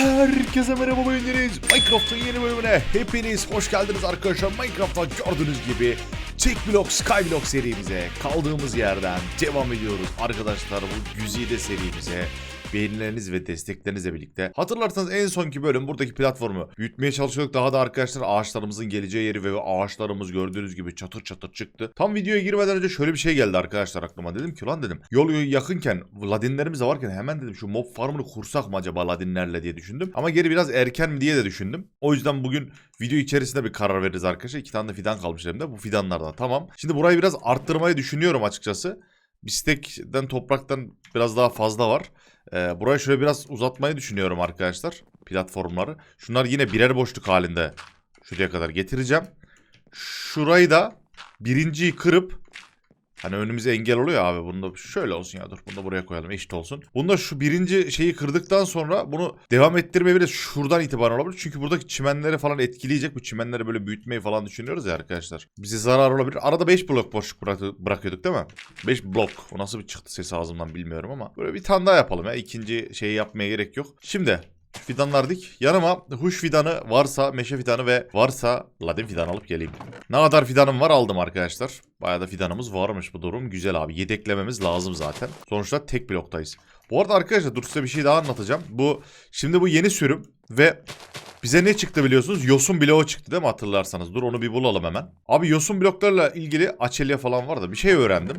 Herkese merhaba beyinleriz. Minecraft'ın yeni bölümüne hepiniz hoş geldiniz arkadaşlar. Minecraft'ta gördüğünüz gibi Tek Block Skyblock serimize kaldığımız yerden devam ediyoruz. Arkadaşlar bu güzide serimize beğenileriniz ve desteklerinizle birlikte. Hatırlarsanız en sonki bölüm buradaki platformu büyütmeye çalışıyorduk. Daha da arkadaşlar ağaçlarımızın geleceği yeri ve ağaçlarımız gördüğünüz gibi çatır çatır çıktı. Tam videoya girmeden önce şöyle bir şey geldi arkadaşlar aklıma. Dedim ki lan dedim yol yakınken ladinlerimiz de varken hemen dedim şu mob farmını kursak mı acaba ladinlerle diye düşündüm. Ama geri biraz erken mi diye de düşündüm. O yüzden bugün video içerisinde bir karar veririz arkadaşlar. İki tane de fidan kalmış elimde. Bu fidanlardan tamam. Şimdi burayı biraz arttırmayı düşünüyorum açıkçası. Bistekten topraktan biraz daha fazla var. Ee, burayı şöyle biraz uzatmayı düşünüyorum arkadaşlar. Platformları. Şunlar yine birer boşluk halinde şuraya kadar getireceğim. Şurayı da birinciyi kırıp Hani önümüze engel oluyor abi. Bunu da şöyle olsun ya dur. Bunu da buraya koyalım eşit olsun. Bunda şu birinci şeyi kırdıktan sonra bunu devam ettirmeyebiliriz. Şuradan itibaren olabilir. Çünkü buradaki çimenleri falan etkileyecek. Bu çimenleri böyle büyütmeyi falan düşünüyoruz ya arkadaşlar. Bize zarar olabilir. Arada 5 blok boşluk bırak- bırakıyorduk değil mi? 5 blok. O nasıl bir çıktı sesi ağzımdan bilmiyorum ama. Böyle bir tane daha yapalım ya. İkinci şeyi yapmaya gerek yok. Şimdi Fidanlar dik. Yanıma huş fidanı varsa, meşe fidanı ve varsa ladin fidan alıp geleyim. Ne kadar fidanım var aldım arkadaşlar. Bayağı da fidanımız varmış bu durum. Güzel abi. Yedeklememiz lazım zaten. Sonuçta tek bloktayız. Bu arada arkadaşlar dur size bir şey daha anlatacağım. Bu şimdi bu yeni sürüm ve bize ne çıktı biliyorsunuz? Yosun bloğu çıktı değil mi hatırlarsanız? Dur onu bir bulalım hemen. Abi yosun bloklarla ilgili açelya falan var da bir şey öğrendim.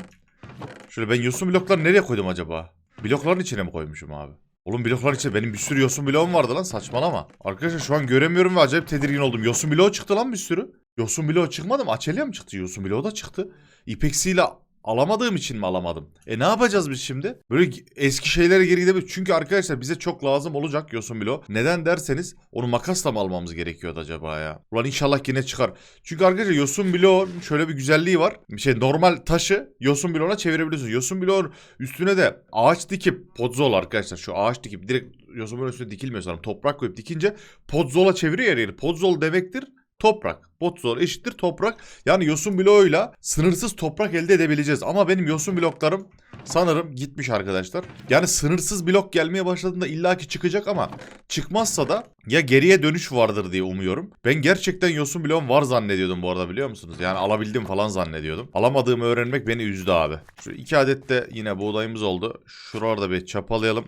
Şöyle ben yosun blokları nereye koydum acaba? Blokların içine mi koymuşum abi? Oğlum bloklar içinde benim bir sürü yosun bloğum vardı lan saçmalama. Arkadaşlar şu an göremiyorum ve acayip tedirgin oldum. Yosun bloğu çıktı lan bir sürü. Yosun bloğu çıkmadı mı? Açelya mı çıktı? Yosun bloğu da çıktı. İpeksiyle alamadığım için mi alamadım? E ne yapacağız biz şimdi? Böyle eski şeylere geri gidebiliriz. Çünkü arkadaşlar bize çok lazım olacak yosun bloğu. Neden derseniz onu makasla mı almamız gerekiyordu acaba ya? Ulan inşallah yine çıkar. Çünkü arkadaşlar yosun bloğun şöyle bir güzelliği var. Şey normal taşı yosun bloğuna çevirebiliyorsunuz. Yosun bloğun üstüne de ağaç dikip podzol arkadaşlar şu ağaç dikip direkt yosun bloğun üstüne dikilmiyor sanırım. Toprak koyup dikince podzola çeviriyor yeri. Podzol demektir toprak. Podzol eşittir toprak. Yani yosun bloğuyla sınırsız toprak elde edebileceğiz. Ama benim yosun bloklarım sanırım gitmiş arkadaşlar. Yani sınırsız blok gelmeye başladığında illaki çıkacak ama çıkmazsa da ya geriye dönüş vardır diye umuyorum. Ben gerçekten yosun bloğum var zannediyordum bu arada biliyor musunuz? Yani alabildim falan zannediyordum. Alamadığımı öğrenmek beni üzdü abi. Şu iki adet de yine buğdayımız oldu. Şuralarda bir çapalayalım.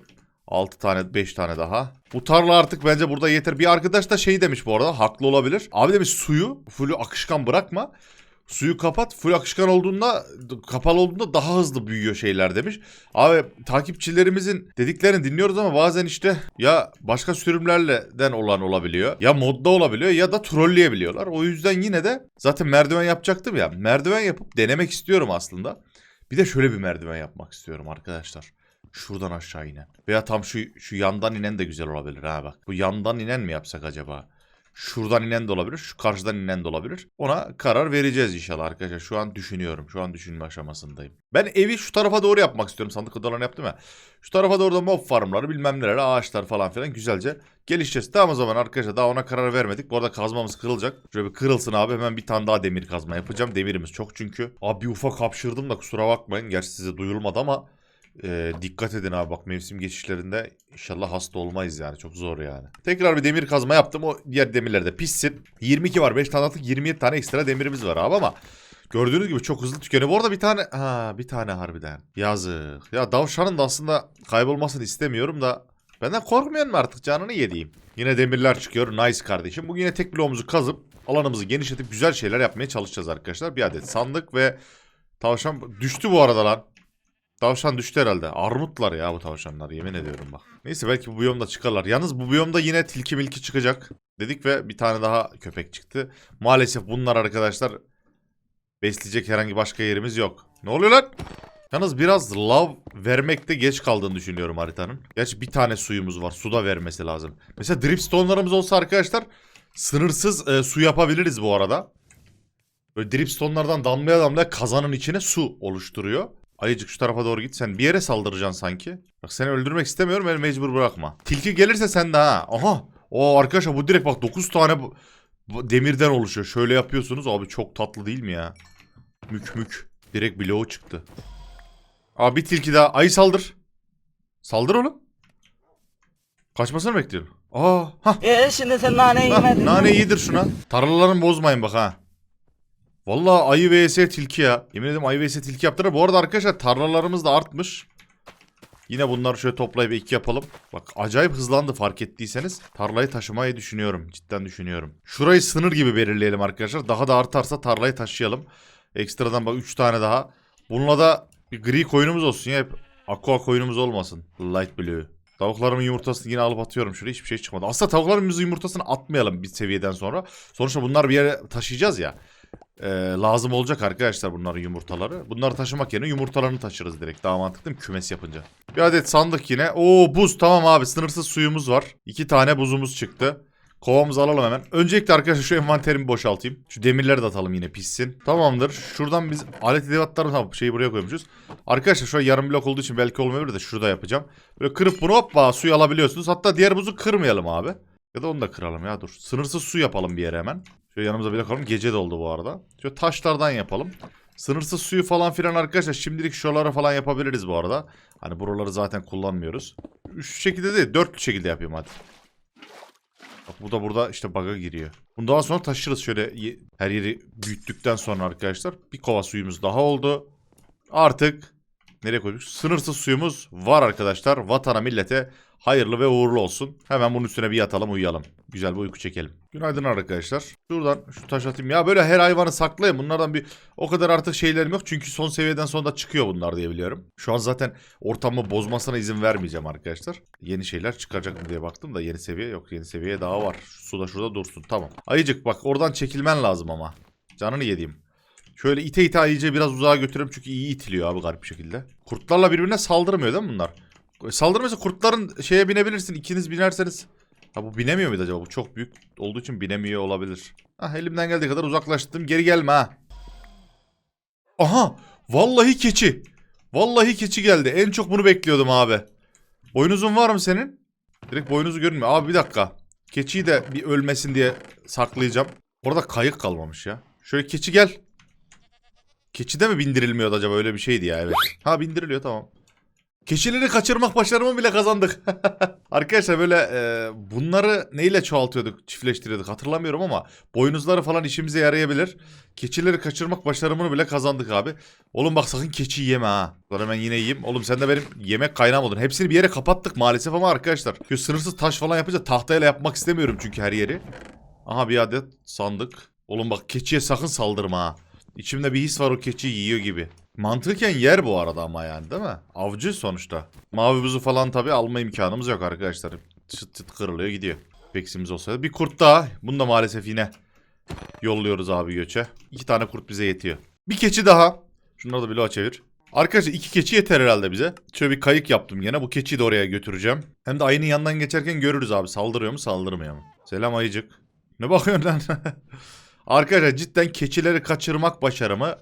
6 tane 5 tane daha. Bu tarla artık bence burada yeter. Bir arkadaş da şey demiş bu arada haklı olabilir. Abi demiş suyu full akışkan bırakma. Suyu kapat. Full akışkan olduğunda kapalı olduğunda daha hızlı büyüyor şeyler demiş. Abi takipçilerimizin dediklerini dinliyoruz ama bazen işte ya başka sürümlerden olan olabiliyor. Ya modda olabiliyor ya da trolleyebiliyorlar. O yüzden yine de zaten merdiven yapacaktım ya. Merdiven yapıp denemek istiyorum aslında. Bir de şöyle bir merdiven yapmak istiyorum arkadaşlar. Şuradan aşağı inen. Veya tam şu şu yandan inen de güzel olabilir ha bak. Bu yandan inen mi yapsak acaba? Şuradan inen de olabilir, şu karşıdan inen de olabilir. Ona karar vereceğiz inşallah arkadaşlar. Şu an düşünüyorum. Şu an düşünme aşamasındayım. Ben evi şu tarafa doğru yapmak istiyorum. Sandık odalarını yaptım ya. Şu tarafa doğru da mob farmları, bilmem neler, ağaçlar falan filan güzelce gelişeceğiz. Tamam o zaman arkadaşlar daha ona karar vermedik. Bu arada kazmamız kırılacak. Şöyle bir kırılsın abi. Hemen bir tane daha demir kazma yapacağım. Demirimiz çok çünkü. Abi bir ufak hapşırdım da kusura bakmayın. Gerçi size duyulmadı ama ee, dikkat edin abi bak mevsim geçişlerinde inşallah hasta olmayız yani çok zor yani. Tekrar bir demir kazma yaptım o diğer demirler de pişsin. 22 var 5 tane attık 27 tane ekstra demirimiz var abi ama gördüğünüz gibi çok hızlı tükeniyor. Bu arada bir tane ha bir tane harbiden yazık. Ya davşanın da aslında kaybolmasını istemiyorum da benden korkmuyor mu artık canını yediğim. Yine demirler çıkıyor nice kardeşim. Bugün yine tek bloğumuzu kazıp alanımızı genişletip güzel şeyler yapmaya çalışacağız arkadaşlar. Bir adet sandık ve tavşan düştü bu arada lan. Tavşan düştü herhalde. Armutlar ya bu tavşanlar yemin ediyorum bak. Neyse belki bu biyomda çıkarlar. Yalnız bu biyomda yine tilki milki çıkacak dedik ve bir tane daha köpek çıktı. Maalesef bunlar arkadaşlar besleyecek herhangi başka yerimiz yok. Ne oluyor lan? Yalnız biraz lav vermekte geç kaldığını düşünüyorum haritanın. Gerçi bir tane suyumuz var. Suda vermesi lazım. Mesela dripstone'larımız olsa arkadaşlar sınırsız e, su yapabiliriz bu arada. Böyle dripstone'lardan damlaya damlaya kazanın içine su oluşturuyor. Ayıcık şu tarafa doğru git. Sen bir yere saldıracaksın sanki. Bak seni öldürmek istemiyorum. Beni mecbur bırakma. Tilki gelirse sen de ha. Aha. O arkadaşlar bu direkt bak 9 tane demirden oluşuyor. Şöyle yapıyorsunuz. Abi çok tatlı değil mi ya? Mük mük. Direkt bloğu çıktı. Abi bir tilki daha. Ayı saldır. Saldır oğlum. Kaçmasını bekliyorum. Aa, ha. E şimdi sen nane yemedin nane iyidir şuna. Tarlalarını bozmayın bak ha. Vallahi ayı vs tilki ya. Yemin ederim ayı vs tilki yaptılar. Bu arada arkadaşlar tarlalarımız da artmış. Yine bunları şöyle toplayıp iki yapalım. Bak acayip hızlandı fark ettiyseniz. Tarlayı taşımayı düşünüyorum. Cidden düşünüyorum. Şurayı sınır gibi belirleyelim arkadaşlar. Daha da artarsa tarlayı taşıyalım. Ekstradan bak 3 tane daha. Bununla da bir gri koyunumuz olsun ya. Hep aqua koyunumuz olmasın. Light blue. Tavuklarımın yumurtasını yine alıp atıyorum şuraya hiçbir şey çıkmadı. Aslında tavuklarımızın yumurtasını atmayalım bir seviyeden sonra. Sonuçta bunlar bir yere taşıyacağız ya. Ee, lazım olacak arkadaşlar bunların yumurtaları. Bunları taşımak yerine yumurtalarını taşırız direkt. Daha mantıklı değil mi kümes yapınca? Bir adet sandık yine. Oo buz tamam abi sınırsız suyumuz var. İki tane buzumuz çıktı. Kovamızı alalım hemen. Öncelikle arkadaşlar şu envanterimi boşaltayım. Şu demirleri de atalım yine pişsin. Tamamdır. Şuradan biz alet edevatları tamam şeyi buraya koymuşuz. Arkadaşlar an yarım blok olduğu için belki olmayabilir de şurada yapacağım. Böyle kırıp bunu hoppa suyu alabiliyorsunuz. Hatta diğer buzu kırmayalım abi. Ya da onu da kıralım ya dur. Sınırsız su yapalım bir yere hemen. Şöyle yanımıza bir koyalım. Gece de oldu bu arada. Şöyle taşlardan yapalım. Sınırsız suyu falan filan arkadaşlar şimdilik şuralara falan yapabiliriz bu arada. Hani buraları zaten kullanmıyoruz. Şu şekilde değil dörtlü şekilde yapayım hadi. Bak bu da burada işte bug'a giriyor. Bunu daha sonra taşırız şöyle her yeri büyüttükten sonra arkadaşlar. Bir kova suyumuz daha oldu. Artık nereye koyduk? Sınırsız suyumuz var arkadaşlar. Vatana millete hayırlı ve uğurlu olsun. Hemen bunun üstüne bir yatalım uyuyalım. Güzel bir uyku çekelim. Günaydın arkadaşlar. Şuradan şu taş atayım. Ya böyle her hayvanı saklayın. Bunlardan bir o kadar artık şeylerim yok. Çünkü son seviyeden sonra da çıkıyor bunlar diye biliyorum. Şu an zaten ortamı bozmasına izin vermeyeceğim arkadaşlar. Yeni şeyler çıkacak mı diye baktım da yeni seviye yok. Yeni seviye daha var. Su da şurada dursun. Tamam. Ayıcık bak oradan çekilmen lazım ama. Canını yediğim. Şöyle ite ite ayıcı biraz uzağa götürüyorum çünkü iyi itiliyor abi garip bir şekilde. Kurtlarla birbirine saldırmıyor değil mi bunlar? Saldırmıyorsa kurtların şeye binebilirsin. İkiniz binerseniz. Ha bu binemiyor muydu acaba? Bu çok büyük olduğu için binemiyor olabilir. Ah elimden geldiği kadar uzaklaştım. Geri gelme ha. Aha! Vallahi keçi. Vallahi keçi geldi. En çok bunu bekliyordum abi. Boynuzun var mı senin? Direkt boynuzu görünmüyor. Abi bir dakika. Keçiyi de bir ölmesin diye saklayacağım. Orada kayık kalmamış ya. Şöyle keçi gel. Keçi de mi bindirilmiyordu acaba? Öyle bir şeydi ya evet. Ha bindiriliyor tamam. Keçileri kaçırmak başarımı bile kazandık. Arkadaşlar böyle e, bunları neyle çoğaltıyorduk, çiftleştiriyorduk hatırlamıyorum ama boynuzları falan işimize yarayabilir. Keçileri kaçırmak başarımını bile kazandık abi. Oğlum bak sakın keçi yeme ha. Sonra ben yine yiyeyim. Oğlum sen de benim yemek kaynağım oldun. Hepsini bir yere kapattık maalesef ama arkadaşlar. Şu sınırsız taş falan yapınca tahtayla yapmak istemiyorum çünkü her yeri. Aha bir adet sandık. Oğlum bak keçiye sakın saldırma ha. İçimde bir his var o keçiyi yiyor gibi. Mantıken yer bu arada ama yani değil mi? Avcı sonuçta. Mavi buzu falan tabi alma imkanımız yok arkadaşlar. Çıt çıt kırılıyor gidiyor. Peksimiz olsaydı. Bir kurt daha. Bunu da maalesef yine yolluyoruz abi göçe. İki tane kurt bize yetiyor. Bir keçi daha. Şunları da bloğa çevir. Arkadaşlar iki keçi yeter herhalde bize. Şöyle bir kayık yaptım yine. Bu keçiyi de oraya götüreceğim. Hem de ayının yanından geçerken görürüz abi. Saldırıyor mu saldırmıyor mu? Selam ayıcık. Ne bakıyorsun lan? Arkadaşlar cidden keçileri kaçırmak başarımı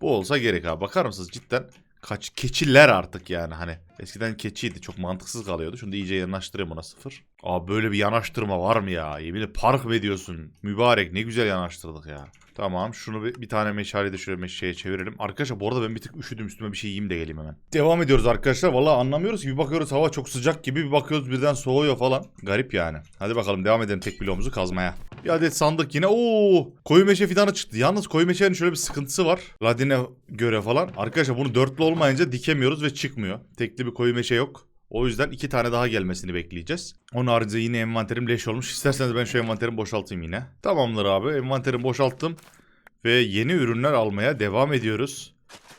bu olsa gerek abi. Bakar mısınız cidden kaç keçiler artık yani hani. Eskiden keçiydi çok mantıksız kalıyordu. Şunu da iyice yanaştırayım buna sıfır. Abi böyle bir yanaştırma var mı ya? Yeminle park mı ediyorsun? Mübarek ne güzel yanaştırdık ya. Tamam şunu bir, bir tane meşaleyi de şöyle meşeye çevirelim. Arkadaşlar bu arada ben bir tık üşüdüm üstüme bir şey yiyeyim de geleyim hemen. Devam ediyoruz arkadaşlar. Vallahi anlamıyoruz ki bir bakıyoruz hava çok sıcak gibi bir bakıyoruz birden soğuyor falan. Garip yani. Hadi bakalım devam edelim tek bloğumuzu kazmaya. Bir adet sandık yine. Oo, koyu meşe fidanı çıktı. Yalnız koyu meşenin şöyle bir sıkıntısı var. Ladine göre falan. Arkadaşlar bunu dörtlü olmayınca dikemiyoruz ve çıkmıyor. Tekli bir koyu meşe yok. O yüzden iki tane daha gelmesini bekleyeceğiz. Onun haricinde yine envanterim leş olmuş. İsterseniz ben şu envanterimi boşaltayım yine. Tamamdır abi. Envanterimi boşalttım. Ve yeni ürünler almaya devam ediyoruz.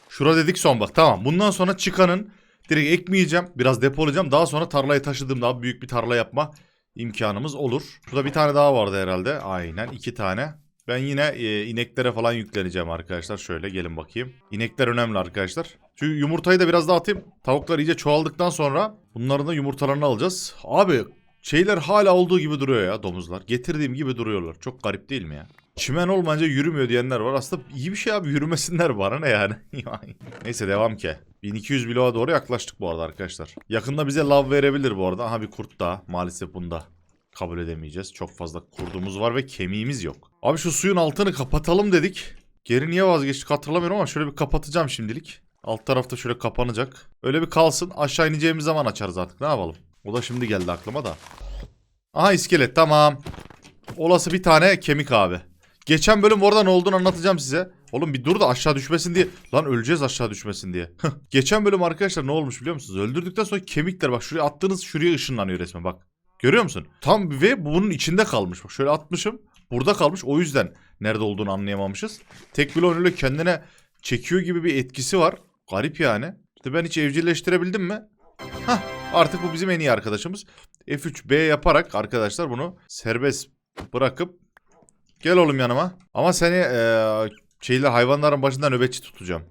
Şura dedik son bak. Tamam. Bundan sonra çıkanın direkt ekmeyeceğim. Biraz depolayacağım. Daha sonra tarlayı taşıdığım daha büyük bir tarla yapma imkanımız olur. Şurada bir tane daha vardı herhalde. Aynen iki tane. Ben yine e, ineklere falan yükleneceğim arkadaşlar. Şöyle gelin bakayım. İnekler önemli arkadaşlar. Şu yumurtayı da biraz daha atayım. Tavuklar iyice çoğaldıktan sonra bunların da yumurtalarını alacağız. Abi şeyler hala olduğu gibi duruyor ya domuzlar. Getirdiğim gibi duruyorlar. Çok garip değil mi ya? Çimen olmayınca yürümüyor diyenler var. Aslında iyi bir şey abi yürümesinler bana ne yani. Neyse devam ki. 1200 bloğa doğru yaklaştık bu arada arkadaşlar. Yakında bize lav verebilir bu arada. Aha bir kurt daha. Maalesef bunda kabul edemeyeceğiz. Çok fazla kurdumuz var ve kemiğimiz yok. Abi şu suyun altını kapatalım dedik. Geri niye vazgeçtik hatırlamıyorum ama şöyle bir kapatacağım şimdilik. Alt tarafta şöyle kapanacak. Öyle bir kalsın. Aşağı ineceğimiz zaman açarız artık. Ne yapalım? O da şimdi geldi aklıma da. Aha iskelet tamam. Olası bir tane kemik abi. Geçen bölüm orada ne olduğunu anlatacağım size. Oğlum bir dur da aşağı düşmesin diye. Lan öleceğiz aşağı düşmesin diye. Geçen bölüm arkadaşlar ne olmuş biliyor musunuz? Öldürdükten sonra kemikler bak şuraya attığınız şuraya ışınlanıyor resmen bak. Görüyor musun? Tam ve bunun içinde kalmış. Bak şöyle atmışım. Burada kalmış. O yüzden nerede olduğunu anlayamamışız. Tek bloğun öyle kendine çekiyor gibi bir etkisi var. Garip yani. İşte ben hiç evcilleştirebildim mi? Hah artık bu bizim en iyi arkadaşımız. F3B yaparak arkadaşlar bunu serbest bırakıp gel oğlum yanıma. Ama seni eee şeyler hayvanların başında nöbetçi tutacağım.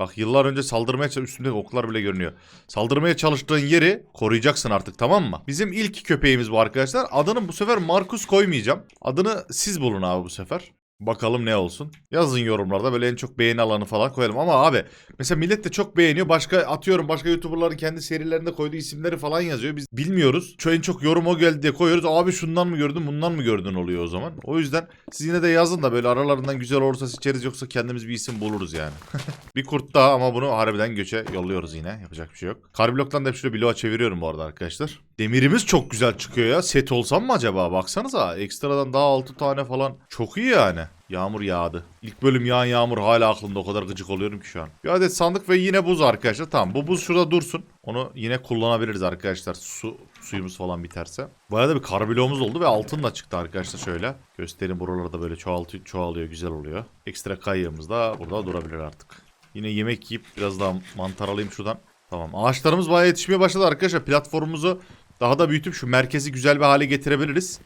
Bak yıllar önce saldırmaya üstünde oklar bile görünüyor. Saldırmaya çalıştığın yeri koruyacaksın artık tamam mı? Bizim ilk köpeğimiz bu arkadaşlar. Adını bu sefer Markus koymayacağım. Adını siz bulun abi bu sefer. Bakalım ne olsun. Yazın yorumlarda böyle en çok beğeni alanı falan koyalım. Ama abi mesela millet de çok beğeniyor. Başka atıyorum başka YouTuber'ların kendi serilerinde koyduğu isimleri falan yazıyor. Biz bilmiyoruz. Şu en çok yorum o geldi diye koyuyoruz. Abi şundan mı gördün bundan mı gördün oluyor o zaman. O yüzden siz yine de yazın da böyle aralarından güzel olursa seçeriz yoksa kendimiz bir isim buluruz yani. bir kurt daha ama bunu harbiden göçe yolluyoruz yine. Yapacak bir şey yok. Karbloktan da hep şöyle bloğa çeviriyorum bu arada arkadaşlar. Demirimiz çok güzel çıkıyor ya. Set olsam mı acaba? Baksanıza. Ekstradan daha 6 tane falan. Çok iyi yani. Yağmur yağdı. İlk bölüm yağan yağmur hala aklımda. O kadar gıcık oluyorum ki şu an. Bir adet sandık ve yine buz arkadaşlar. Tamam bu buz şurada dursun. Onu yine kullanabiliriz arkadaşlar. Su suyumuz falan biterse. Bayağı da bir karbloğumuz oldu ve altın da çıktı arkadaşlar şöyle. Gösterin buralarda böyle çoğaltı, çoğalıyor güzel oluyor. Ekstra kayığımız da burada durabilir artık. Yine yemek yiyip biraz daha mantar alayım şuradan. Tamam ağaçlarımız bayağı yetişmeye başladı arkadaşlar. Platformumuzu daha da büyütüp şu merkezi güzel bir hale getirebiliriz.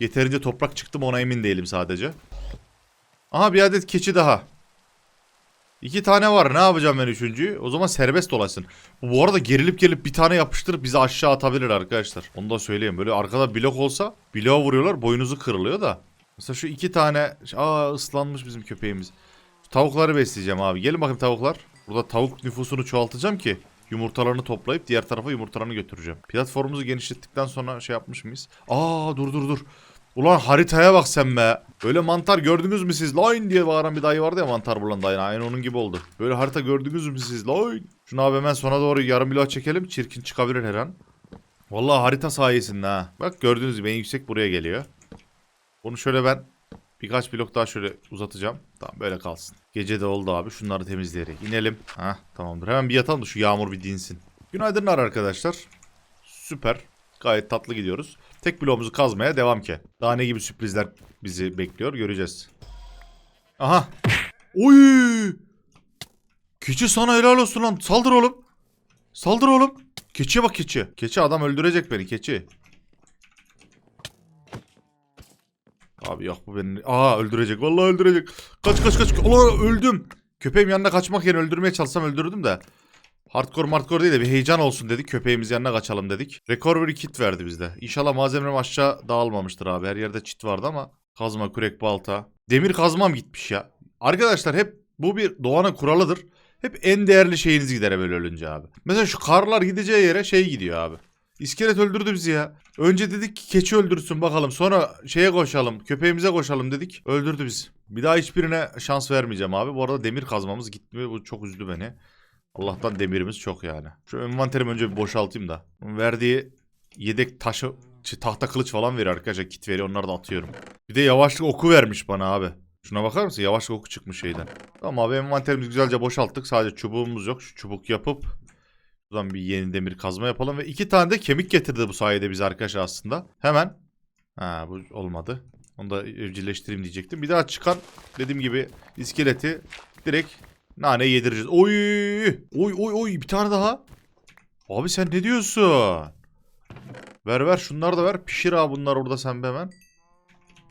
Yeterince toprak çıktı mı ona emin değilim sadece. Aha bir adet keçi daha. İki tane var. Ne yapacağım ben üçüncüyü? O zaman serbest dolaşsın. Bu, arada gerilip gelip bir tane yapıştırıp bizi aşağı atabilir arkadaşlar. Onu da söyleyeyim. Böyle arkada blok olsa bloğa vuruyorlar. Boynuzu kırılıyor da. Mesela şu iki tane... Aa ıslanmış bizim köpeğimiz. Tavukları besleyeceğim abi. Gelin bakayım tavuklar. Burada tavuk nüfusunu çoğaltacağım ki yumurtalarını toplayıp diğer tarafa yumurtalarını götüreceğim. Platformumuzu genişlettikten sonra şey yapmış mıyız? Aa dur dur dur. Ulan haritaya bak sen be. Böyle mantar gördünüz mü siz? Line diye bağıran bir dayı vardı ya mantar bulan dayı. Aynı onun gibi oldu. Böyle harita gördünüz mü siz? Line. Şunu abi hemen sona doğru yarım bloğa çekelim. Çirkin çıkabilir her an. Vallahi harita sayesinde ha. Bak gördüğünüz gibi en yüksek buraya geliyor. Bunu şöyle ben birkaç blok daha şöyle uzatacağım. Tamam böyle kalsın. Gece de oldu abi. Şunları temizleyerek inelim. Ha tamamdır. Hemen bir yatalım da şu yağmur bir dinsin. Günaydınlar arkadaşlar. Süper. Gayet tatlı gidiyoruz. Tek bloğumuzu kazmaya devam ki. Daha ne gibi sürprizler bizi bekliyor göreceğiz. Aha. Oy! Keçi sana helal olsun lan. Saldır oğlum. Saldır oğlum. Keçiye bak keçi. Keçi adam öldürecek beni keçi. Abi yok bu beni. Aa öldürecek. Vallahi öldürecek. Kaç kaç kaç. Allah öldüm. Köpeğim yanına kaçmak yerine öldürmeye çalışsam öldürdüm de. Hardcore hardcore değil de bir heyecan olsun dedik. Köpeğimiz yanına kaçalım dedik. Recovery kit verdi bizde. İnşallah malzemem aşağı dağılmamıştır abi. Her yerde çit vardı ama. Kazma, kürek, balta. Demir kazmam gitmiş ya. Arkadaşlar hep bu bir doğanın kuralıdır. Hep en değerli şeyiniz gider böyle ölünce abi. Mesela şu karlar gideceği yere şey gidiyor abi. İskelet öldürdü bizi ya. Önce dedik ki keçi öldürsün bakalım. Sonra şeye koşalım. Köpeğimize koşalım dedik. Öldürdü bizi. Bir daha hiçbirine şans vermeyeceğim abi. Bu arada demir kazmamız gitmiyor. Bu çok üzdü beni. Allah'tan demirimiz çok yani. Şu envanterimi önce bir boşaltayım da. Verdiği yedek taşı tahta kılıç falan veriyor arkadaşlar. Kit veriyor onları da atıyorum. Bir de yavaşlık oku vermiş bana abi. Şuna bakar mısın? Yavaşlık oku çıkmış şeyden. Tamam abi envanterimizi güzelce boşalttık. Sadece çubuğumuz yok. Şu çubuk yapıp Buradan bir yeni demir kazma yapalım. Ve iki tane de kemik getirdi bu sayede bize arkadaşlar aslında. Hemen. Ha bu olmadı. Onu da evcilleştireyim diyecektim. Bir daha çıkan dediğim gibi iskeleti direkt nane yedireceğiz. Oy! Oy oy oy bir tane daha. Abi sen ne diyorsun? Ver ver şunları da ver. Pişir abi bunlar orada sen bir hemen.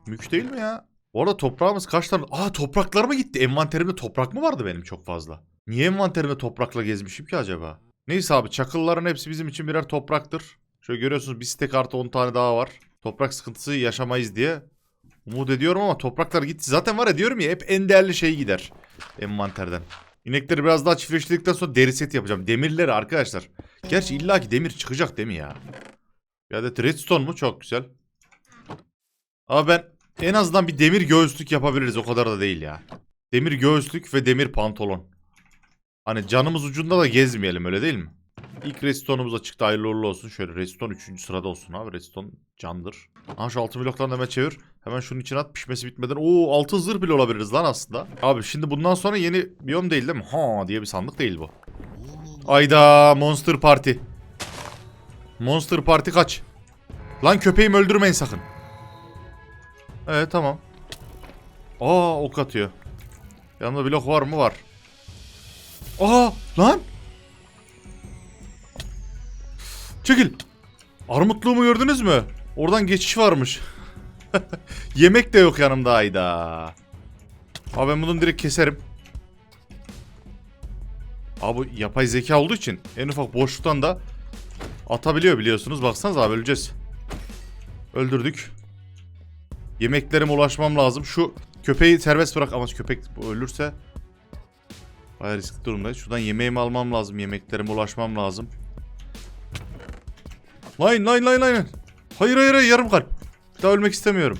Mük değil mi ya? Bu arada toprağımız kaç tane? Aa topraklar mı gitti? Envanterimde toprak mı vardı benim çok fazla? Niye envanterimde toprakla gezmişim ki acaba? Neyse abi çakılların hepsi bizim için birer topraktır. Şöyle görüyorsunuz bir stek artı 10 tane daha var. Toprak sıkıntısı yaşamayız diye umut ediyorum ama topraklar gitti. Zaten var ya diyorum ya hep en değerli şey gider envanterden. İnekleri biraz daha çiftleştirdikten sonra deri set yapacağım. Demirleri arkadaşlar. Gerçi illaki demir çıkacak değil mi ya? Bir adet redstone mu? Çok güzel. Ama ben en azından bir demir göğüslük yapabiliriz. O kadar da değil ya. Demir göğüslük ve demir pantolon. Hani canımız ucunda da gezmeyelim öyle değil mi? İlk restone'umuz açıkta hayırlı uğurlu olsun. Şöyle restone 3. sırada olsun abi. Restone candır. Aha şu altın bloklarını hemen çevir. Hemen şunun içine at pişmesi bitmeden. Oo altın zırh bile olabiliriz lan aslında. Abi şimdi bundan sonra yeni biyom değil değil mi? Ha diye bir sandık değil bu. Ayda Monster Party. Monster Party kaç? Lan köpeğimi öldürmeyin sakın. Evet tamam. Aa ok atıyor. Yanında blok var mı? Var. Aa lan. Çekil. Armutluğumu gördünüz mü? Oradan geçiş varmış. Yemek de yok yanımda ayda. Abi ben bunu direkt keserim. Abi bu yapay zeka olduğu için en ufak boşluktan da atabiliyor biliyorsunuz. Baksanıza abi öleceğiz. Öldürdük. Yemeklerime ulaşmam lazım. Şu köpeği serbest bırak ama köpek ölürse Bayağı riskli durumdayız. Şuradan yemeğimi almam lazım. Yemeklerime ulaşmam lazım. Line line line line. Hayır hayır hayır yarım kalp. Bir daha ölmek istemiyorum.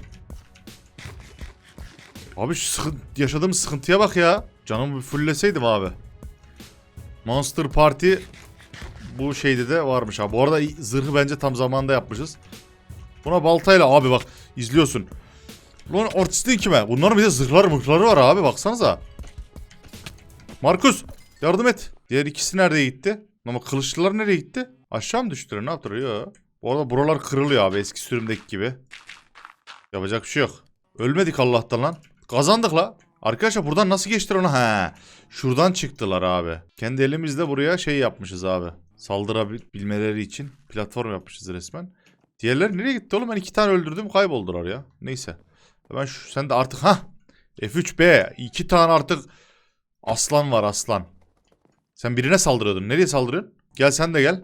Abi şu sıkıntı, yaşadığım sıkıntıya bak ya. Canımı bir fulleseydim abi. Monster Party bu şeyde de varmış abi. Bu arada zırhı bence tam zamanda yapmışız. Buna baltayla abi bak izliyorsun. Lan artistin kime? Bunların bir de zırhları mıhları var abi baksanıza. Markus yardım et. Diğer ikisi nereye gitti? Ama kılıçlılar nereye gitti? Aşağı mı düştüler ne yaptılar? Yo. Bu arada buralar kırılıyor abi eski sürümdeki gibi. Yapacak bir şey yok. Ölmedik Allah'tan lan. Kazandık la. Arkadaşlar buradan nasıl geçtiler onu? He. Şuradan çıktılar abi. Kendi elimizde buraya şey yapmışız abi. Saldırabilmeleri için platform yapmışız resmen. Diğerleri nereye gitti oğlum? Ben iki tane öldürdüm kayboldular ya. Neyse. Hemen şu sen de artık ha F3B iki tane artık aslan var aslan. Sen birine saldırıyordun. Nereye saldırıyorsun? Gel sen de gel.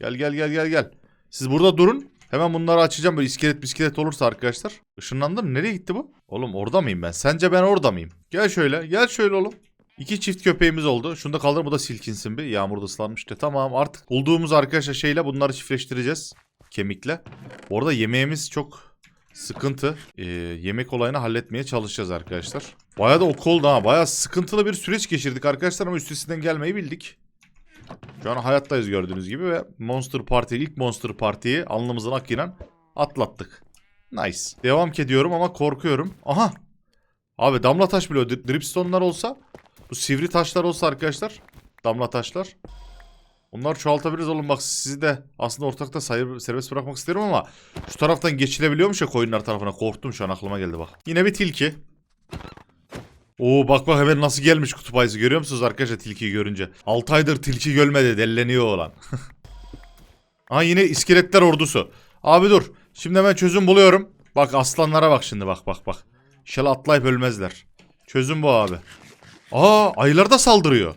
Gel gel gel gel gel. Siz burada durun. Hemen bunları açacağım böyle iskelet bisiklet olursa arkadaşlar. Işınlandı mı? Nereye gitti bu? Oğlum orada mıyım ben? Sence ben orada mıyım? Gel şöyle. Gel şöyle oğlum. İki çift köpeğimiz oldu. Şunu da kaldır bu da silkinsin bir. Yağmurda ıslanmıştı. Tamam artık bulduğumuz arkadaşlar şeyle bunları çiftleştireceğiz. Kemikle. Orada yemeğimiz çok sıkıntı. Ee, yemek olayını halletmeye çalışacağız arkadaşlar. Baya da ok oldu ha. Baya sıkıntılı bir süreç geçirdik arkadaşlar ama üstesinden gelmeyi bildik. Şu an hayattayız gördüğünüz gibi ve Monster Party ilk Monster Party'yi alnımızın akıyla atlattık. Nice. Devam ediyorum ama korkuyorum. Aha. Abi damla taş bile. Dripstone'lar olsa bu sivri taşlar olsa arkadaşlar damla taşlar. Onları çoğaltabiliriz oğlum bak sizi de aslında ortakta sayı serbest bırakmak isterim ama şu taraftan geçilebiliyormuş ya koyunlar tarafına korktum şu an aklıma geldi bak. Yine bir tilki. Oo bak bak hemen nasıl gelmiş kutup ayısı görüyor musunuz arkadaşlar tilkiyi görünce. 6 aydır tilki görmedi delleniyor olan. Aa yine iskeletler ordusu. Abi dur şimdi hemen çözüm buluyorum. Bak aslanlara bak şimdi bak bak bak. İnşallah atlayıp ölmezler. Çözüm bu abi. Aa ayılar da saldırıyor.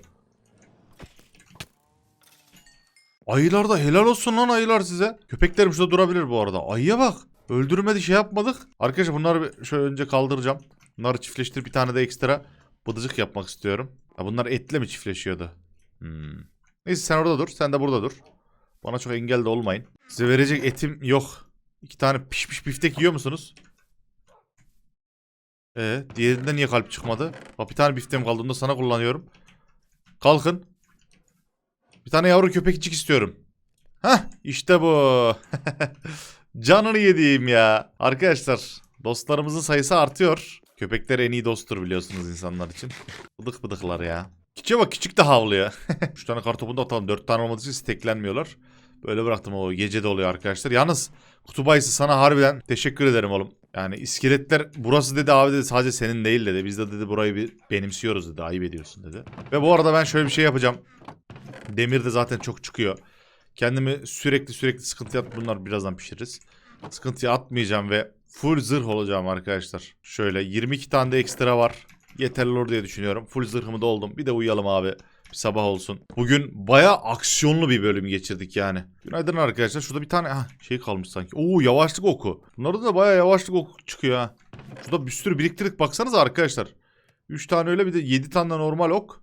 Ayılar da helal olsun lan ayılar size. Köpeklerim şurada durabilir bu arada. Ayıya bak. Öldürmedi şey yapmadık. Arkadaşlar bunları şöyle önce kaldıracağım. Bunları çiftleştirip bir tane de ekstra bıdıcık yapmak istiyorum. Ha, bunlar etle mi çiftleşiyordu? Hmm. Neyse sen orada dur. Sen de burada dur. Bana çok engel de olmayın. Size verecek etim yok. İki tane pişmiş biftek yiyor musunuz? Ee, diğerinde niye kalp çıkmadı? Bak bir tane biftem kaldı. Onu da sana kullanıyorum. Kalkın. Bir tane yavru köpekçik istiyorum. Hah işte bu. Canını yediğim ya. Arkadaşlar dostlarımızın sayısı artıyor. Köpekler en iyi dosttur biliyorsunuz insanlar için. Bıdık bıdıklar ya. Küçüğe bak küçük de havlıyor. 3 tane kartopunu da atalım. 4 tane olmadığı için steklenmiyorlar. Böyle bıraktım o gece de oluyor arkadaşlar. Yalnız kutup ayısı sana harbiden teşekkür ederim oğlum. Yani iskeletler burası dedi abi dedi sadece senin değil dedi. Biz de dedi burayı bir benimsiyoruz dedi. Ayıp ediyorsun dedi. Ve bu arada ben şöyle bir şey yapacağım. Demir de zaten çok çıkıyor. Kendimi sürekli sürekli sıkıntıya at bunlar birazdan pişiririz. Sıkıntıya atmayacağım ve full zırh olacağım arkadaşlar. Şöyle 22 tane de ekstra var. Yeterli olur diye düşünüyorum. Full zırhımı doldum. Bir de uyuyalım abi. Bir sabah olsun. Bugün baya aksiyonlu bir bölüm geçirdik yani. Günaydın arkadaşlar. Şurada bir tane ha, şey kalmış sanki. Oo yavaşlık oku. Bunlarda da baya yavaşlık oku çıkıyor ha. Şurada bir sürü biriktirdik. Baksanıza arkadaşlar. 3 tane öyle bir de 7 tane de normal ok.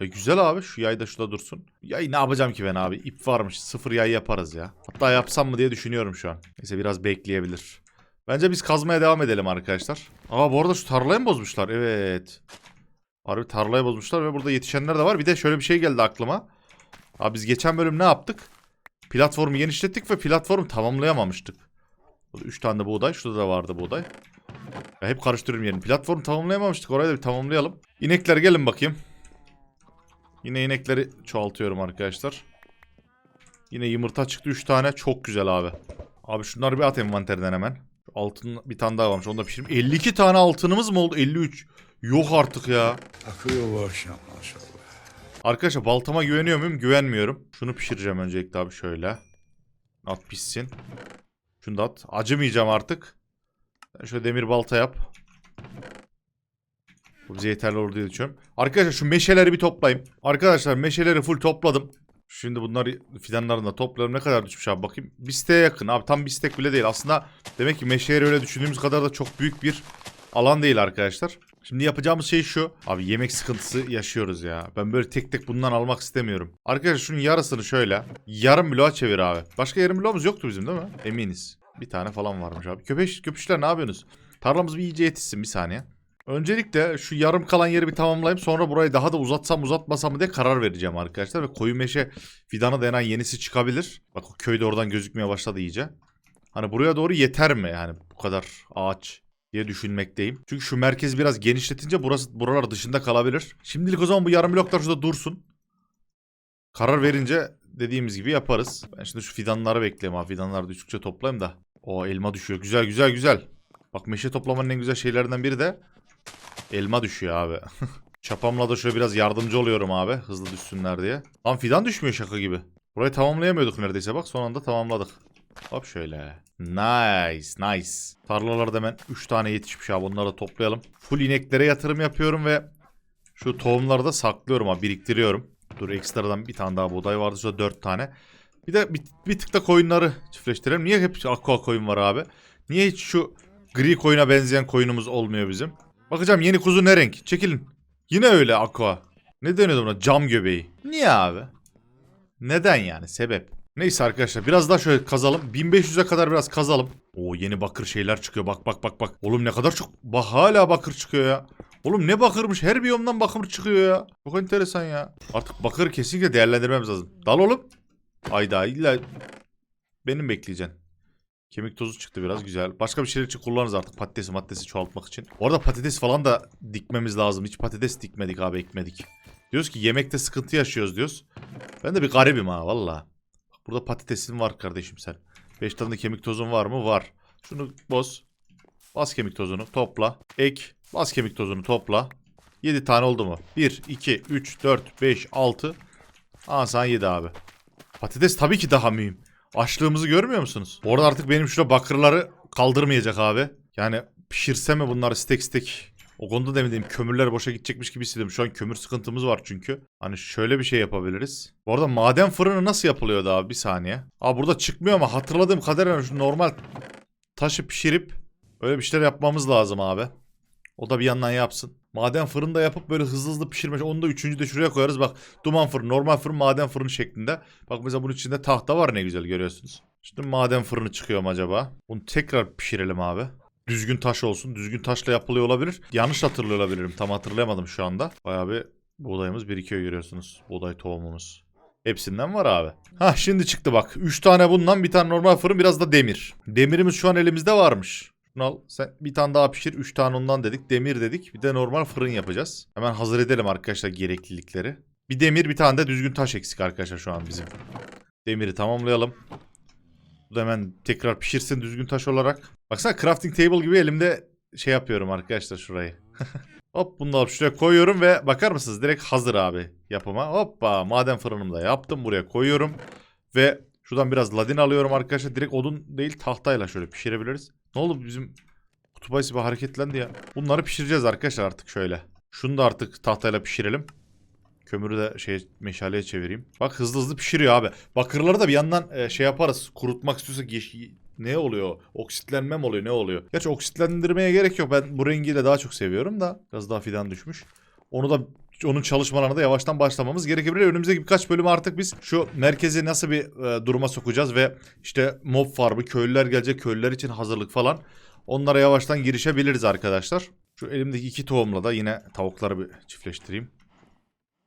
E güzel abi şu yay da şurada dursun. Yay ne yapacağım ki ben abi? İp varmış. Sıfır yay yaparız ya. Hatta yapsam mı diye düşünüyorum şu an. Neyse biraz bekleyebilir. Bence biz kazmaya devam edelim arkadaşlar. Aa bu arada şu tarlayı mı bozmuşlar? Evet. Harbi tarlayı bozmuşlar ve burada yetişenler de var. Bir de şöyle bir şey geldi aklıma. Abi biz geçen bölüm ne yaptık? Platformu genişlettik ve platformu tamamlayamamıştık. 3 tane de buğday. Şurada da vardı buğday. Ya hep karıştırıyorum yerini. Platformu tamamlayamamıştık. Orayı da bir tamamlayalım. İnekler gelin bakayım. Yine inekleri çoğaltıyorum arkadaşlar. Yine yumurta çıktı 3 tane. Çok güzel abi. Abi şunları bir at envanterden hemen. Altın bir tane daha varmış. Onu da pişireyim. 52 tane altınımız mı oldu? 53. Yok artık ya. Akıyor bu akşam maşallah. Arkadaşlar baltama güveniyor muyum? Güvenmiyorum. Şunu pişireceğim öncelikle abi şöyle. At pişsin. Şunu da at. Acımayacağım artık. Şöyle demir balta yap. Bu bize yeterli olur diye düşünüyorum. Arkadaşlar şu meşeleri bir toplayayım. Arkadaşlar meşeleri full topladım. Şimdi bunları fidanlarını da toplayalım. Ne kadar düşmüş abi bakayım. Bir yakın abi. Tam bir stek bile değil. Aslında demek ki meşeleri öyle düşündüğümüz kadar da çok büyük bir alan değil arkadaşlar. Şimdi yapacağımız şey şu. Abi yemek sıkıntısı yaşıyoruz ya. Ben böyle tek tek bundan almak istemiyorum. Arkadaşlar şunun yarısını şöyle. Yarım bloğa çevir abi. Başka yarım bloğumuz yoktu bizim değil mi? Eminiz. Bir tane falan varmış abi. Köpeş, köpüşler ne yapıyorsunuz? Tarlamız bir iyice yetişsin bir saniye. Öncelikle şu yarım kalan yeri bir tamamlayayım. Sonra burayı daha da uzatsam uzatmasam mı diye karar vereceğim arkadaşlar. Ve koyu meşe fidanı denen yenisi çıkabilir. Bak o köy oradan gözükmeye başladı iyice. Hani buraya doğru yeter mi yani bu kadar ağaç diye düşünmekteyim. Çünkü şu merkezi biraz genişletince burası buralar dışında kalabilir. Şimdilik o zaman bu yarım bloklar şurada dursun. Karar verince dediğimiz gibi yaparız. Ben şimdi şu fidanları bekleyeyim abi. Fidanları düştükçe toplayayım da. O elma düşüyor. Güzel güzel güzel. Bak meşe toplamanın en güzel şeylerinden biri de elma düşüyor abi. Çapamla da şöyle biraz yardımcı oluyorum abi. Hızlı düşsünler diye. Lan fidan düşmüyor şaka gibi. Burayı tamamlayamıyorduk neredeyse bak. Son anda tamamladık. Hop şöyle. Nice nice. Tarlalarda hemen 3 tane yetişmiş abi. Onları da toplayalım. Full ineklere yatırım yapıyorum ve şu tohumları da saklıyorum abi. Biriktiriyorum. Dur ekstradan bir tane daha buğday vardı. Şurada 4 tane. Bir de bir, bir tık da koyunları çiftleştirelim. Niye hep aqua koyun var abi? Niye hiç şu gri koyuna benzeyen koyunumuz olmuyor bizim? Bakacağım yeni kuzu ne renk? Çekilin. Yine öyle aqua. Ne deniyordu buna? Cam göbeği. Niye abi? Neden yani? Sebep. Neyse arkadaşlar biraz daha şöyle kazalım. 1500'e kadar biraz kazalım. Oo yeni bakır şeyler çıkıyor. Bak bak bak bak. Oğlum ne kadar çok. Bak hala bakır çıkıyor ya. Oğlum ne bakırmış. Her biyomdan bakır çıkıyor ya. Çok enteresan ya. Artık bakır kesinlikle değerlendirmemiz lazım. Dal oğlum. Ayda illa benim bekleyeceksin. Kemik tozu çıktı biraz güzel. Başka bir şeyler için kullanırız artık patatesi maddesi çoğaltmak için. Orada patates falan da dikmemiz lazım. Hiç patates dikmedik abi ekmedik. Diyoruz ki yemekte sıkıntı yaşıyoruz diyoruz. Ben de bir garibim ha valla. Burada patatesin var kardeşim sen. 5 tane de kemik tozun var mı? Var. Şunu boz. Bas kemik tozunu topla. Ek. Bas kemik tozunu topla. 7 tane oldu mu? 1, 2, 3, 4, 5, 6. Aa sana 7 abi. Patates tabii ki daha mühim. Açlığımızı görmüyor musunuz? Orada artık benim şurada bakırları kaldırmayacak abi. Yani pişirse mi bunları stek stek o konuda da Kömürler boşa gidecekmiş gibi hissediyorum. Şu an kömür sıkıntımız var çünkü. Hani şöyle bir şey yapabiliriz. Bu arada maden fırını nasıl yapılıyordu abi? Bir saniye. Aa burada çıkmıyor ama hatırladığım kadarıyla şu normal taşı pişirip öyle bir şeyler yapmamız lazım abi. O da bir yandan yapsın. Maden fırında yapıp böyle hızlı hızlı pişirme. Onu da üçüncü de şuraya koyarız. Bak duman fırın, normal fırın, maden fırını şeklinde. Bak mesela bunun içinde tahta var ne güzel görüyorsunuz. Şimdi maden fırını çıkıyor mu acaba? Bunu tekrar pişirelim abi. Düzgün taş olsun. Düzgün taşla yapılıyor olabilir. Yanlış hatırlıyor olabilirim. Tam hatırlayamadım şu anda. Bayağı bir buğdayımız birikiyor görüyorsunuz. Buğday tohumumuz. Hepsinden var abi. Ha şimdi çıktı bak. 3 tane bundan bir tane normal fırın biraz da demir. Demirimiz şu an elimizde varmış. Şunu. Sen bir tane daha pişir. 3 tane ondan dedik. Demir dedik. Bir de normal fırın yapacağız. Hemen hazır edelim arkadaşlar gereklilikleri. Bir demir bir tane de düzgün taş eksik arkadaşlar şu an bizim. Demiri tamamlayalım. Bu da hemen tekrar pişirsin düzgün taş olarak. Baksana crafting table gibi elimde şey yapıyorum arkadaşlar şurayı. Hop bunu alıp şuraya koyuyorum ve bakar mısınız direkt hazır abi yapıma. Hoppa maden fırınımı da yaptım buraya koyuyorum. Ve şuradan biraz ladin alıyorum arkadaşlar. Direkt odun değil tahtayla şöyle pişirebiliriz. Ne oldu bizim kutup ayısı bir hareketlendi ya. Bunları pişireceğiz arkadaşlar artık şöyle. Şunu da artık tahtayla pişirelim. Kömürü de şey meşaleye çevireyim. Bak hızlı hızlı pişiriyor abi. Bakırları da bir yandan e, şey yaparız. Kurutmak istiyorsak ne oluyor? Oksitlenme mi oluyor? Ne oluyor? Gerçi oksitlendirmeye gerek yok. Ben bu rengiyle daha çok seviyorum da. Biraz daha fidan düşmüş. Onu da onun çalışmalarına da yavaştan başlamamız gerekebilir. Önümüzdeki birkaç bölüm artık biz şu merkezi nasıl bir e, duruma sokacağız ve işte mob farmı, köylüler gelecek, köylüler için hazırlık falan. Onlara yavaştan girişebiliriz arkadaşlar. Şu elimdeki iki tohumla da yine tavukları bir çiftleştireyim.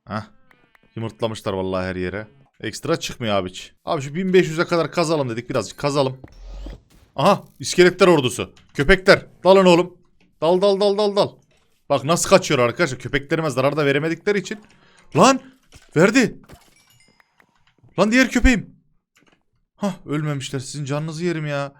Heh. Yumurtlamışlar vallahi her yere. Ekstra çıkmıyor abi hiç. Abi şu 1500'e kadar kazalım dedik birazcık kazalım. Aha iskeletler ordusu. Köpekler dalın oğlum. Dal dal dal dal dal. Bak nasıl kaçıyor arkadaşlar. Köpeklerime zarar da veremedikleri için. Lan verdi. Lan diğer köpeğim. Hah ölmemişler. Sizin canınızı yerim ya.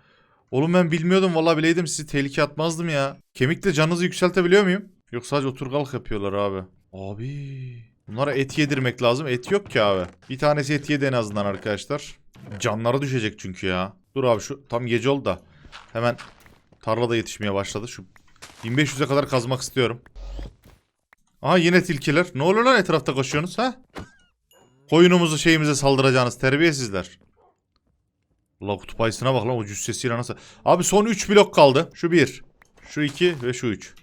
Oğlum ben bilmiyordum. Vallahi bileydim sizi tehlikeye atmazdım ya. Kemikle canınızı yükseltebiliyor muyum? Yok sadece oturgalık yapıyorlar abi. Abi. Bunlara et yedirmek lazım. Et yok ki abi. Bir tanesi et yedi en azından arkadaşlar. Canları düşecek çünkü ya. Dur abi şu tam gece oldu da. Hemen tarlada yetişmeye başladı. Şu 1500'e kadar kazmak istiyorum. Aha yine tilkiler. Ne oluyor lan etrafta koşuyorsunuz ha? Koyunumuzu şeyimize saldıracağınız terbiyesizler. La kutup ayısına bak lan o cüssesiyle nasıl. Abi son 3 blok kaldı. Şu 1. Şu 2 ve şu 3.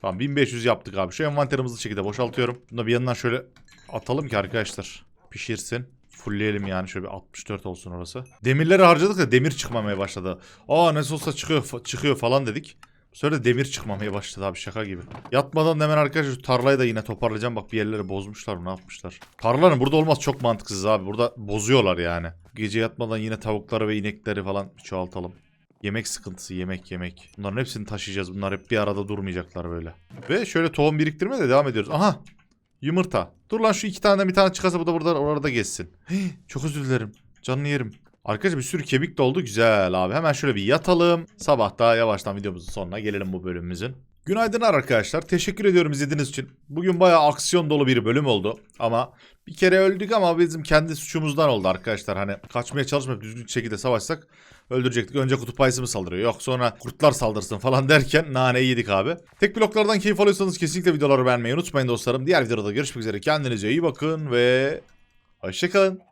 Tamam 1500 yaptık abi. Şu envanterimizi şekilde boşaltıyorum. Bunu da bir yandan şöyle atalım ki arkadaşlar. Pişirsin. Fullleyelim yani şöyle bir 64 olsun orası. Demirleri harcadık da demir çıkmamaya başladı. Aa nasıl olsa çıkıyor çıkıyor falan dedik. De demir çıkmamaya başladı abi şaka gibi. Yatmadan hemen arkadaşlar şu tarlayı da yine toparlayacağım. Bak bir yerleri bozmuşlar mı ne yapmışlar. Tarlanın burada olmaz çok mantıksız abi. Burada bozuyorlar yani. Gece yatmadan yine tavukları ve inekleri falan çoğaltalım. Yemek sıkıntısı yemek yemek. Bunların hepsini taşıyacağız. Bunlar hep bir arada durmayacaklar böyle. Ve şöyle tohum biriktirmeye de devam ediyoruz. Aha yumurta. Dur lan şu iki tane bir tane çıkarsa bu da burada orada geçsin. Hii, çok özür dilerim. Canını yerim. Arkadaşlar bir sürü kemik doldu. Güzel abi. Hemen şöyle bir yatalım. Sabah da yavaştan videomuzun sonuna gelelim bu bölümümüzün. Günaydın arkadaşlar. Teşekkür ediyorum izlediğiniz için. Bugün bayağı aksiyon dolu bir bölüm oldu. Ama bir kere öldük ama bizim kendi suçumuzdan oldu arkadaşlar. Hani kaçmaya çalışmayıp düzgün şekilde savaşsak öldürecektik. Önce kutup ayısı mı saldırıyor? Yok sonra kurtlar saldırsın falan derken naneyi yedik abi. Tek bloklardan keyif alıyorsanız kesinlikle videoları beğenmeyi unutmayın dostlarım. Diğer videoda görüşmek üzere. Kendinize iyi bakın ve hoşçakalın.